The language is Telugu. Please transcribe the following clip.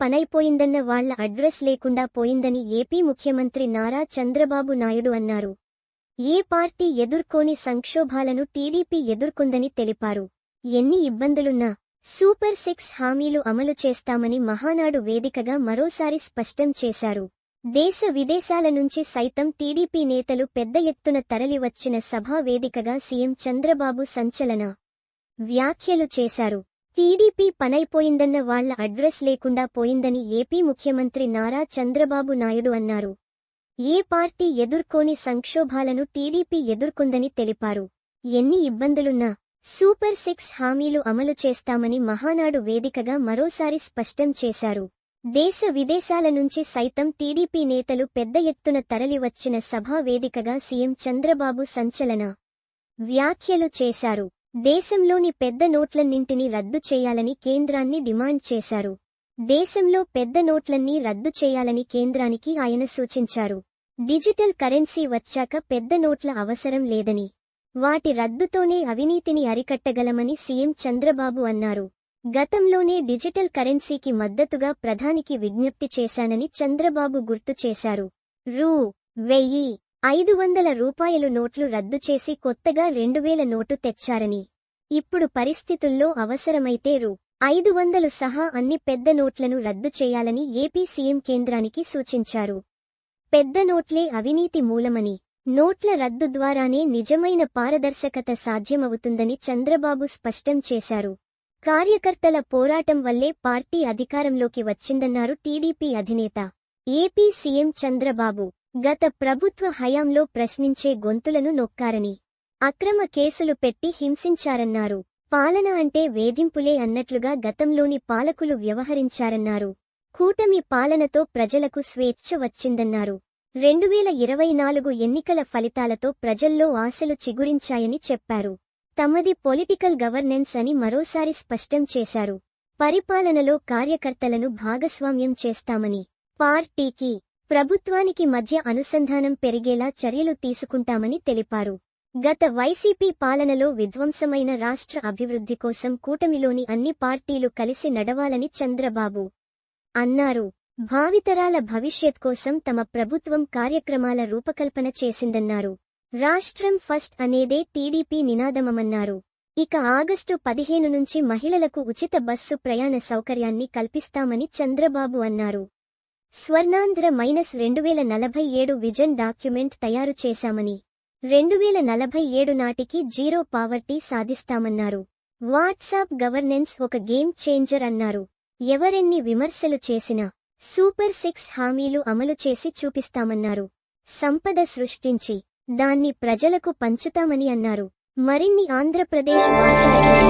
పనైపోయిందన్న వాళ్ళ అడ్రస్ లేకుండా పోయిందని ఏపీ ముఖ్యమంత్రి నారా చంద్రబాబు నాయుడు అన్నారు. ఏ పార్టీ ఎదుర్కోని సంక్షోభాలను టీడీపీ ఎదుర్కొందని తెలిపారు. ఎన్ని ఇబ్బందులున్నా సూపర్ సిక్స్ హామీలు అమలు చేస్తామని మహానాడు వేదికగా మరోసారి స్పష్టం చేశారు. దేశ విదేశాల నుంచి సైతం టీడీపీ నేతలు పెద్ద ఎత్తున తరలివచ్చిన సభా వేదికగా సీఎం చంద్రబాబు సంచలన వ్యాఖ్యలు చేశారు. టీడీపీ పనైపోయిందన్న వాళ్ళ అడ్రస్ లేకుండా పోయిందని ఏపీ ముఖ్యమంత్రి నారా చంద్రబాబు నాయుడు అన్నారు. ఏ పార్టీ ఎదుర్కోని సంక్షోభాలను టీడీపీ ఎదుర్కొందని తెలిపారు. ఎన్ని ఇబ్బందులున్నా సూపర్ సిక్స్ హామీలు అమలు చేస్తామని మహానాడు వేదికగా మరోసారి స్పష్టం చేశారు. దేశ విదేశాల నుంచి సైతం టీడీపీ నేతలు పెద్ద ఎత్తున తరలివచ్చిన సభా వేదికగా సీఎం చంద్రబాబు సంచలన వ్యాఖ్యలు చేశారు. దేశంలోని పెద్ద నోట్లన్నింటినీ రద్దు చేయాలని కేంద్రాన్ని డిమాండ్ చేశారు. దేశంలో పెద్ద నోట్లన్నీ రద్దు చేయాలని కేంద్రానికి ఆయన సూచించారు. డిజిటల్ కరెన్సీ వచ్చాక పెద్ద నోట్ల అవసరం లేదని. వాటి రద్దుతోనే అవినీతిని అరికట్టగలమని సీఎం చంద్రబాబు అన్నారు. గతంలోనే డిజిటల్ కరెన్సీకి మద్దతుగా ప్రధానికి విజ్ఞప్తి చేశానని చంద్రబాబు గుర్తు చేశారు. రూ. వెయ్యి. ఐదు వందల రూపాయలు నోట్లు రద్దు చేసి కొత్తగా రెండువేల నోటు తెచ్చారని. ఇప్పుడు పరిస్థితుల్లో అవసరమైతే రూ. ఐదు వందలు సహా అన్ని పెద్ద నోట్లను రద్దు చేయాలని ఏపీ సీఎం కేంద్రానికి సూచించారు. పెద్ద నోట్లే అవినీతి మూలమని నోట్ల రద్దు ద్వారానే నిజమైన పారదర్శకత సాధ్యమవుతుందని చంద్రబాబు స్పష్టం చేశారు. కార్యకర్తల పోరాటం వల్లే పార్టీ అధికారంలోకి వచ్చిందన్నారు టీడీపీ అధినేత. ఏపీ సీఎం చంద్రబాబు గత ప్రభుత్వ హయాంలో ప్రశ్నించే గొంతులను నొక్కారని. అక్రమ కేసులు పెట్టి హింసించారన్నారు. పాలన అంటే వేధింపులే అన్నట్లుగా గతంలోని పాలకులు వ్యవహరించారన్నారు. కూటమి పాలనతో ప్రజలకు స్వేచ్ఛ వచ్చిందన్నారు. రెండువేల ఇరవై నాలుగు ఎన్నికల ఫలితాలతో ప్రజల్లో ఆశలు చిగురించాయని చెప్పారు. తమది పొలిటికల్ గవర్నెన్స్ అని మరోసారి స్పష్టం చేశారు. పరిపాలనలో కార్యకర్తలను భాగస్వామ్యం చేస్తామని. పార్టీకి ప్రభుత్వానికి మధ్య అనుసంధానం పెరిగేలా చర్యలు తీసుకుంటామని తెలిపారు. గత వైసీపీ పాలనలో విధ్వంసమైన రాష్ట్ర అభివృద్ధి కోసం కూటమిలోని అన్ని పార్టీలు కలిసి నడవాలని చంద్రబాబు అన్నారు. భావితరాల భవిష్యత్ కోసం తమ ప్రభుత్వం కార్యక్రమాల రూపకల్పన చేసిందన్నారు. రాష్ట్రం ఫస్ట్ అనేదే టీడీపీ నినాదమన్నారు ఇక ఆగస్టు పదిహేను నుంచి మహిళలకు ఉచిత బస్సు ప్రయాణ సౌకర్యాన్ని కల్పిస్తామని చంద్రబాబు అన్నారు. స్వర్ణాంధ్ర మైనస్ రెండువేల నలభై ఏడు విజన్ డాక్యుమెంట్ తయారు చేశామని. రెండు వేల నలభై ఏడు నాటికి జీరో పావర్టీ సాధిస్తామన్నారు. వాట్సాప్ గవర్నెన్స్ ఒక గేమ్ చేంజర్ అన్నారు. ఎవరెన్ని విమర్శలు చేసినా సూపర్ సిక్స్ హామీలు అమలు చేసి చూపిస్తామన్నారు. సంపద సృష్టించి దాన్ని ప్రజలకు పంచుతామని అన్నారు. మరిన్ని ఆంధ్రప్రదేశ్ వార్తలకు